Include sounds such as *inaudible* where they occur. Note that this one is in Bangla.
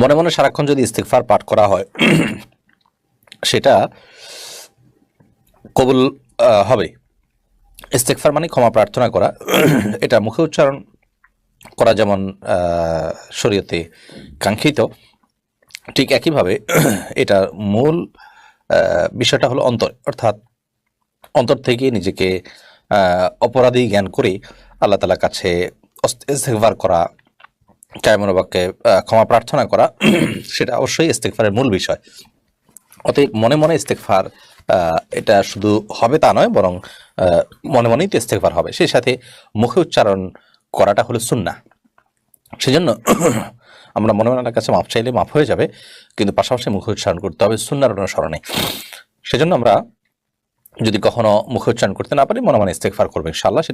মনে মনে সারাক্ষণ যদি ইস্তিগফার পাঠ করা হয়, সেটা কবুল হবে। ইস্তেকফার মানে ক্ষমা প্রার্থনা করা। এটা মুখে উচ্চারণ করা যেমন শরীয়তে কাঙ্ক্ষিত, ঠিক একইভাবে এটা মূল বিষয়টা হলো অন্তর। অর্থাৎ অন্তর থেকে নিজেকে অপরাধী জ্ঞান করে আল্লাহ তালার কাছে ইস্তেকবার করা কায়মনোবাক্যে আহ, ক্ষমা প্রার্থনা করা *clears throat* সেটা অবশ্যই ইস্তেকফারের মূল বিষয়। অতএব মনে মনে ইস্তেকফার এটা শুধু হবে তা নয় বরং মনে মনেই তো ইস্তেকফার হবে। সেই সাথে মুখে উচ্চারণ করাটা হলো সুন্না সেজন্য *clears throat* আমরা মনে মনে কাছে মাপ চাইলে মাপ হয়ে যাবে কিন্তু পাশাপাশি মুখে উচ্চারণ করতে হবে সুন্নার অনুসরণে। সেজন্য আমরা যদি কখনো মুখে উচ্চারণ করতে না পারি মনে মনে ইস্তেকফার করবে ইনশাআল্লাহ সেটা